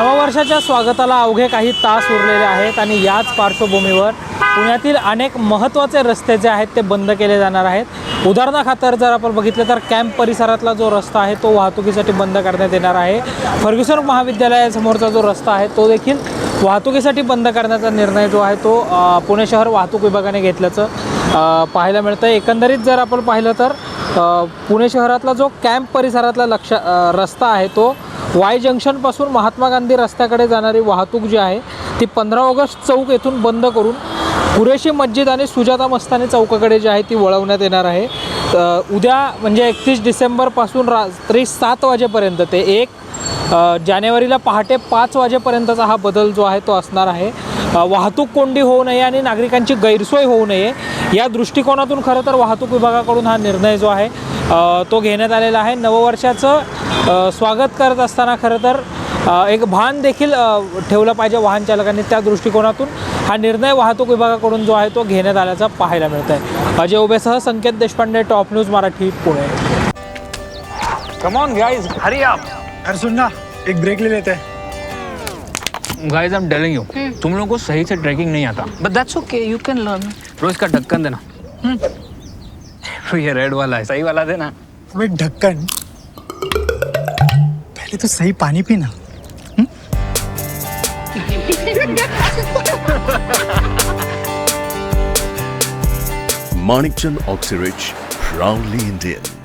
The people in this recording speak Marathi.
नववर्षाच्या स्वागताला अवघे काही तास उरलेले आहेत आणि याच पार्श्वभूमीवर पुण्यातील अनेक महत्त्वाचे रस्ते जे आहेत ते बंद केले जाणार आहेत. उदाहरणाखातर जर आपण बघितलं तर कॅम्प परिसरातला जो रस्ता आहे तो वाहतुकीसाठी बंद करण्यात येणार आहे. फर्ग्युसन महाविद्यालयासमोरचा जो रस्ता आहे तो देखील वाहतुकीसाठी बंद करण्याचा निर्णय जो आहे तो पुणे शहर वाहतूक विभागाने घेतल्याचं पाहायला मिळतं एकंदरीत जर आपण पाहिलं तर पुणे शहरातला जो कॅम्प परिसरातला लक्ष रस्ता आहे तो वाय जंक्शनपासून महात्मा गांधी रस्त्याकडे जाणारी वाहतूक जी आहे ती पंधरा ऑगस्ट चौक येथून बंद करून कुरेशी मस्जिद आणि सुजाता मस्तानी चौकाकडे जी आहे ती वळवण्यात येणार आहे. उद्या म्हणजे एकतीस डिसेंबरपासून रात्री सात वाजेपर्यंत ते एक जानेवारीला पहाटे पाच वाजेपर्यंतचा हा बदल जो आहे तो असणार आहे. वाहतूक कोंडी होऊ नये आणि नागरिकांची गैरसोय होऊ नये या दृष्टिकोनातून खरं तर वाहतूक विभागाकडून हा निर्णय जो आहे तो घेण्यात आलेला आहे. नववर्षाचं स्वागत करत असताना खरं तर एक भान देखील ठेवलं पाहिजे वाहन चालकांनी त्या दृष्टिकोनातून. हा निर्णय वाहतूक विभागाकडून जो आहे तो घेण्यात आल्याचा पाहायला मिळत आहे Ajay उभेसह Sanket Deshpande top news Marathi Pune. Come on guys hurry up अरे सुन ना एक ब्रेक ले लेते. हैं guys I am telling you तुम लोगों को सही से ट्रैकिंग नहीं आता. But that's okay you can learn रोज का ढक्कन देना. तो ये रेड वाला है सही वाला देना. ढक्कन पहले तो सही पानी पीना Manikchand Oxyrich, proudly Indian.